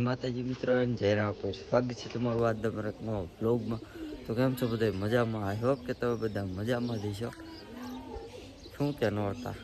માતાજી મિત્રો જય રામ. પર સ્વાગત છે તમારું આ મારા બ્લોગમાં તો કેમ છો બધા મજામાં? આઈ હોપ કે તમે બધા મજામાં જઈશો શું કે નોરતા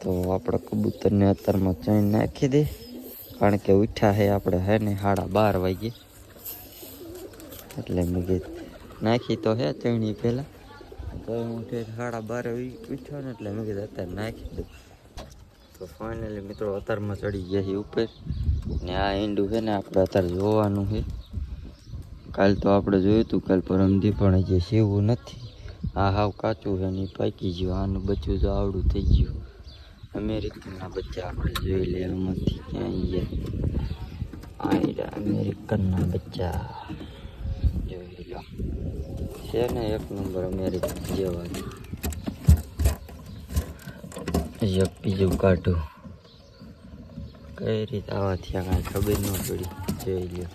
તો આપણે કબૂતરને અત્યારમાં ચણ નાખી દે. કારણ કે ઉઠ્યા હે આપણે, હે ને? સાડા બાર વાગે એટલે મેં કીધું, નાખી તો હે ચણી પહેલાં. તો હું સાડા બાર ઉઠ્યો ને એટલે મેં કીધું, અત્યારે નાખી દઉં. તો ફાઇનલી મિત્રો અત્યારમાં ચડી ગયા છે ઉપર. ને આ ઈંડું છે ને આપણે અત્યારે જોવાનું છે. કાલ તો આપણે જોયું હતું, કાલ પરમદી પણ જે સેવું નથી, આ હાવ કાચું છે ને પાકી ગયું, આનું બચ્ચું તો આવડું થઈ ગયું. અમેરિકનના બચ્ચા આપણે જોઈ લે, આમાંથી ક્યાં ગયા આ અમેરિકનના બચ્ચા. જોઈ લો. છે ને એક નંબર અમેરિકન જેવા એક બીજું કાઢું. કઈ રીતે આવા થયા કાંઈ ખબર ન પડી. જોઈ લ્યો.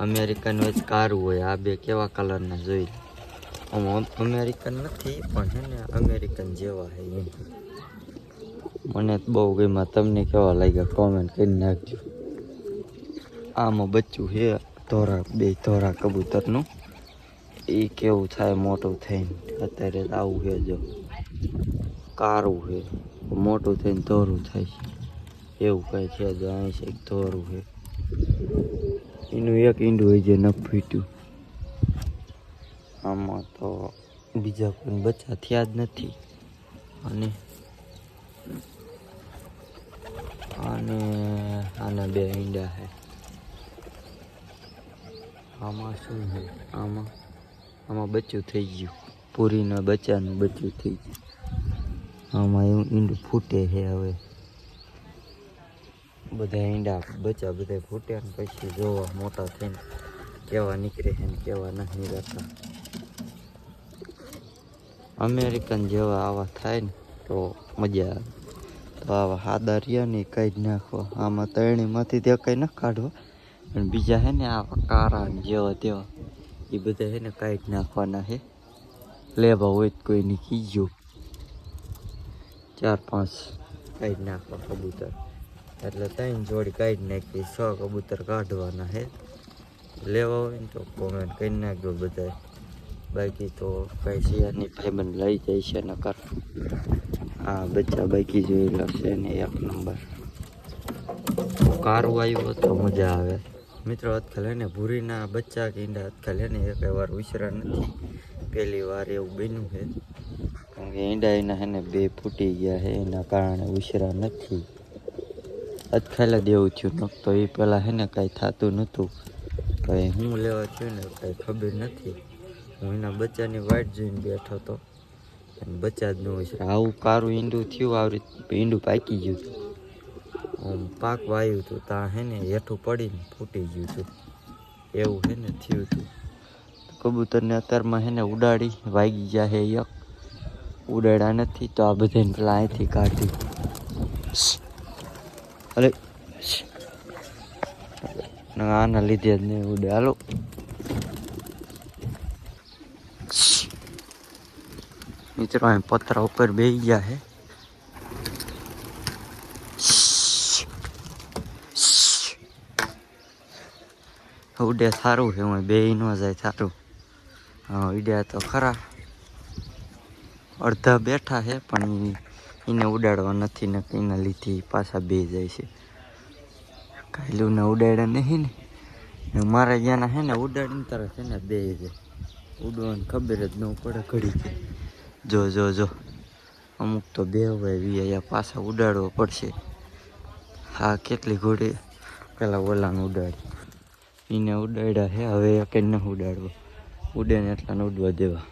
અમેરિકન વચ્ચે કારું હોય, આ બે કેવા કલરના જોઈ આમ અમેરિકન નથી, પણ છે ને અમેરિકન જેવા છે એમ. મને બહુ ગમ્યા. તમને કેવા લાગ્યા કોમેન્ટ કરી નાખજો. આમાં બચ્ચું છે, ધોરા, બે ધોરા કબૂતરનું. એ કેવું થાય, મોટું થઈને. અત્યારે આવું છે જો. કારું છે. મોટું થઈને ધોરું થાય છે. એવું કંઈ છે જો અહીં છે એક ધોરું છે. એનું એક ઈંડું હોય જે ન ફૂટ્યું. આમાં તો બીજા કોઈ બચ્ચા થયા જ નથી. અને અને આના બે ઈંડા છે. આમાં શું છે? આમાં આમાં બચ્ચું થઈ ગયું. પૂરીના બચ્ચાનું બચ્ચું થઈ આમાં એવું ઈંડું ફૂટે છે હવે. બધા ઈંડા બચ્ચા બધા ફૂટ્યા ને પછી જોવા મોટા થઈને કેવા નીકળે છે ને કેવા નથી રહેતા અમેરિકન જેવા આવા થાય ને તો મજા આવે. તો આવા હાદા રહ્યા ને કઈ જ નાખવા આમાં તળણીમાંથી તે કંઈ ન કાઢવા અને બીજા હે ને આવા કારા જેવા તેવા એ બધા હે ને કાઢી નાખવાના છે. લેવા હોય તો કોઈની કીજો ચાર, પાંચ કાઢી નાખવા કબૂતર. એટલે ત્રણ જોડી કાઢી નાખી, છ કબૂતર કાઢવાના છે લેવા હોય ને તો કોમેન્ટ કરી નાખજો બધા બાકી તો કઈ શિયાળની ભાઈબંધ લઈ જાય છે નકર. હા બચ્ચા બાકી જોઈ છે ને એક નંબર. કારું આવ્યું તો મજા આવે. મિત્રો આજકાલ ને ભૂરીના બચ્ચા કે ઈંડા આજકાલ ને એક વાર ઉછરા નથી. પહેલી વાર એવું બન્યું છે. કારણ કે ઈંડા એના હે ને બે ફૂટી ગયા છે, એના કારણે ઉછરા નથી. આજકાલ દેવું થયું થયું નકતો એ પહેલાં છે ને કાંઈ થતું નહોતું. કાંઈ હું લેવા થયું ને કાંઈ ખબર નથી. હું એના બચ્ચાની વાટ જોઈને બેઠો હતો. અને બચ્ચા જ ન ઉછરા. આવું કારું ઈંડું થયું, આવી ઈંડું પાકી ગયું હતું. આમ પાક વાયું હતું ત્યાં હે ને હેઠું પડીને ફૂટી ગયું હતું. એવું હે ને થયું હતું. કબૂતરને અત્યારમાં હેને ઉડાડી વાગી ગયા હે એક. ઉડાડ્યા નથી તો આ બધાને પેલા અહીંથી કાઢી. અરે આના લીધે જ નહીં ઉડે. હાલો. મિત્રો, અહીં પથરા ઉપર બેસી ગયા હે. ઉડે, સારું છે હું બે ન જાય, સારું. હા ઉડ્યા તો ખરા. અડધા બેઠા છે, પણ એને ઉડાડવા નથી ને એના લીધે પાછા બે જાય છે. કાયલુને ઉડાડ્યા નહીં ને. ને મારા જ્યાંના છે ને ઉડાડીને તરત છે ને બે જાય ઉડવાની ખબર જ ન પડે ઘડી કે જો જો જો. અમુક તો બે હોય અહીંયા પાછા ઉડાડવો પડશે. હા, કેટલી ઘોડી? પેલા ઓલાને ઉડાડી એને ઉડાડ્યા છે, હવે એક ન ઉડાડવો. ઉડે ને એટલાને ઉડવા દેવા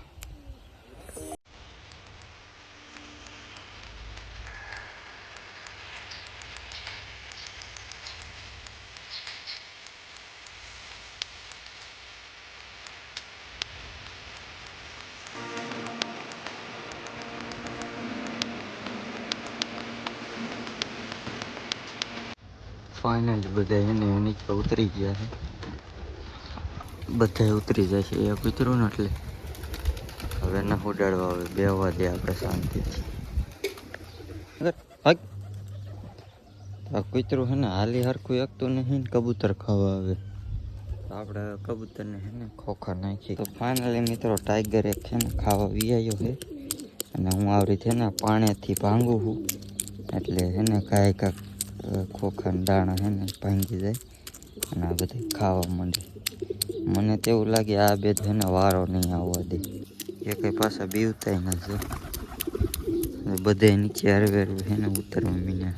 ફાઇનલી બધા એને નીચે ઉતરી ગયા છે બધા ઉતરી જાય છે એક ઉતરું ને એટલે. હવે ના ઉડાડવા આવે બે દે આપણે શાંતિથી. આ કૂતરું છે ને હાલી હરખું એકતું નહીં ને કબૂતર ખાવા આવે. આપણે કબૂતરને છે ને ખોખા નાખી તો ફાઇનલી મિત્રો ટાઈગર એક છે ને ખાવા વિયાયો છે. અને હું આવી છે ને પાણીથી ભાંગું છું. એટલે છે ને કાંઈ કાંક ખોખાના દાણા છે ને ભાંગી જાય. અને આ બધું ખાવા માંડે. મને તેવું લાગે આ બે છે વારો નહીં આવવા દે. એ કંઈ પાછા બીવતાય નથી બધે નીચે હરવે હરવે ને ઉતરવા મીને.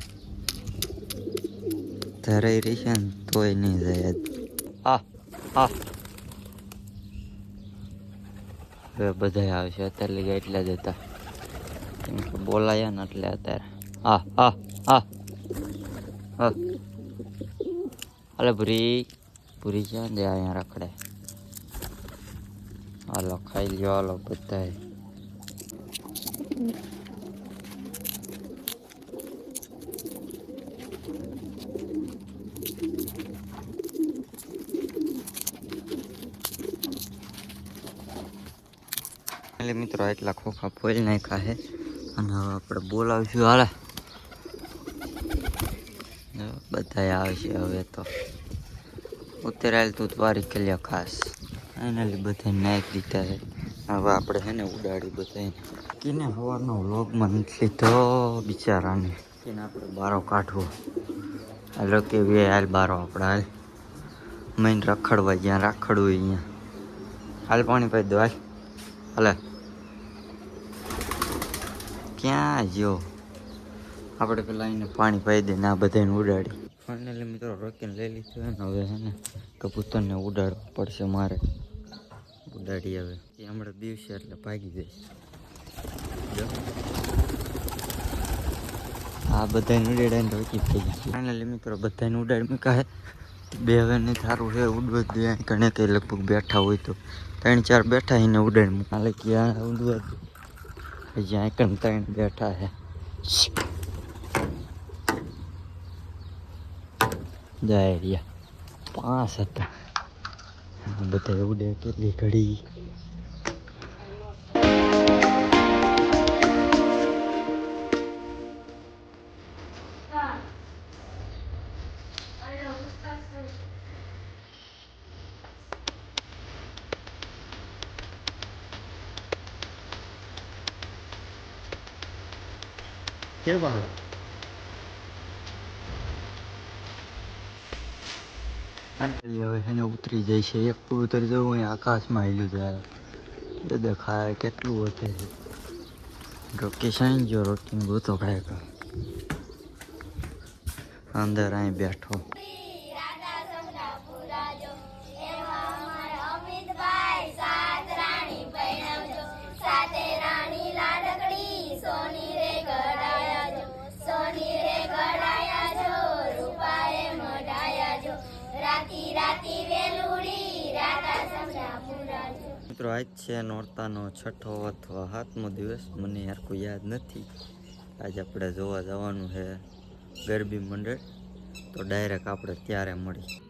ધરાઈ રહી છે ને તોય નહીં જાય આ આ હવે બધા આવશે. અત્યારે ગયા એટલા જ હતા. કેમ કે બોલાયા ને એટલે અત્યારે. હા હા આ હા. હાલે ભૂરી. ભૂરી ક્યાં દે અહીંયા રખડે. હાલો ખાઈ લ્યો હાલો એટલે મિત્રો એટલા ખોખા ફોઈલ નાખ્યા છે. અને હવે આપણે બોલાવશું. હાલે. બધા આવશે હવે તો. ઉતરાયેલ તું વારી કલ્યા ખાસ. ફાઇનલી બધા નાખી દીધા છે હવે આપણે છે ને ઉડાડી બધા કીને સવારનો વ્લોગમાં નથી લીધો બિચારાને. કીને આપણે બારો કાઢવો. હાલો કે વે હાલ બારો આપણે હાલ. મેં રખડવા જ્યાં રાખડવું અહીંયા હાલ પાણી પાઈ દો હાલ. હાલે. ક્યાં જો આપણે પેલા એને પાણી પાઈ દે ને આ બધાને ઉડાડી. ફાઇનલી મિત્રો રોકીને લઈ લીધું હે ને હવે હે ને કબૂતરને ઉડાડવું પડશે મારે. ઉડાડી હવે. એ હમણાં દિવસે એટલે ભાગી જઈશ. આ બધાને ઉડાડીને રોકી થઈ ગઈ ફાઇનલી મિત્રો બધાને ઉડાડી મૂકા બે હવે નહીં સારું છે, ઉડવા દે. ઘણે કંઈ લગભગ બેઠા હોય તો ત્રણ ચાર બેઠા એને ઉડાડી મૂકા હાલે ક્યાં ઉડવા દે. જ્યાં કણ ત્રણ બેઠા છે. જાય રહ્યા પાંચ હતા બધા ઉડે કેટલી ઘડી કેવા એને ઉતરી જાય છે. એક કબૂતર જવું અહીં આકાશમાં હેલું જાય એ દેખાય કેટલું વધે છે. રોકેશન જો ગયો રોકી ગોતો કા અંદર અહીં બેઠો. છે, નોરતાનો છઠ્ઠો અથવા સાતમો દિવસ. મને કોઈ યાદ નથી. આજે આપણે જોવા જવાનું છે ગરબી મંડળ. તો ડાયરેક્ટ આપણે ત્યારે મળી.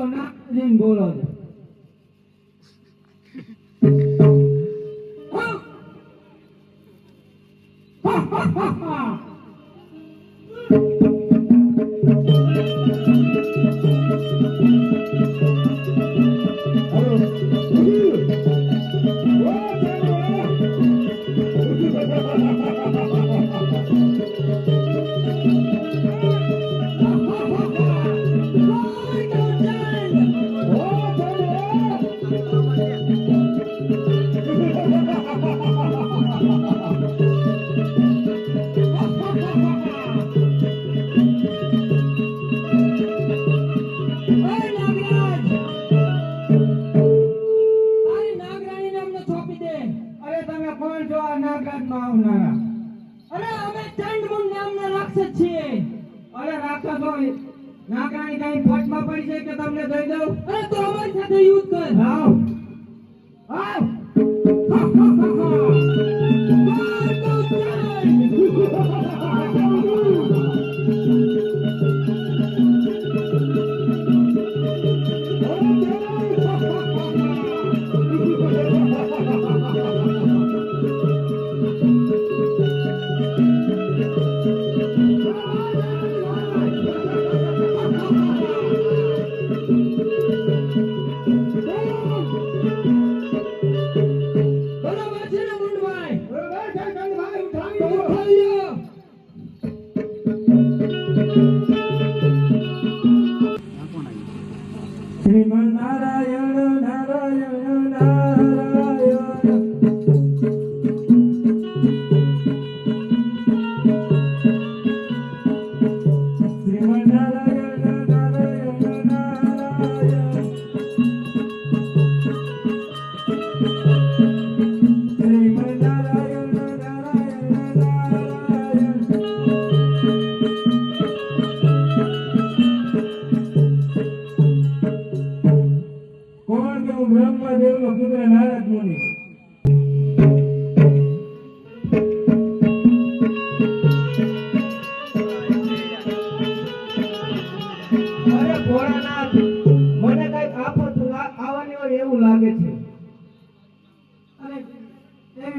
સોના રીંગ બોલો છે તમે કોણ છો આ આવનારા. અરે અમે ચંડમુંડ નામના રાક્ષસ છીએ. અરે રાક્ષસો નાગરાણી કઈ ફટમાં પડી છે કે તમને દઈ દઉં? અરે તો અમારી સાથે યુદ્ધ કર. આવ. આવ.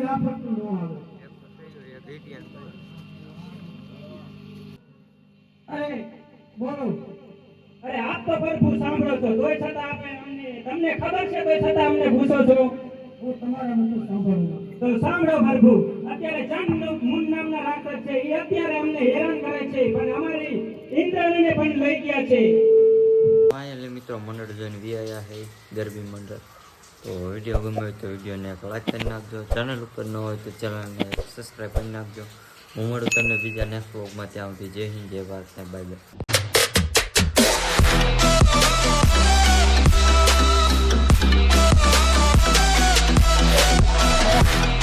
એવી આફત ન આવે. અરે નામના રાક્ષસ છે. એ અત્યારે હેરાન કરે છે. પણ અમારી ઇન્દ્રને પણ લઈ ગયા છે. ફાઇનલી મિત્રો, મંડળ જોઈને વ્યાયા હે ગરબી મંડળ. તો વીડિયો ગમે તો વિડીયોને એક લાઈક કરી નાખજો. ચેનલ ઉપર ન હોય તો ચેનલને સબસ્ક્રાઈબ કરી નાખજો. હું મળું તમને બીજા નેક્સ્ટ વ્લોગમાં ત્યાં સુધી જય હિન્દ, જય ભારત બાય બાય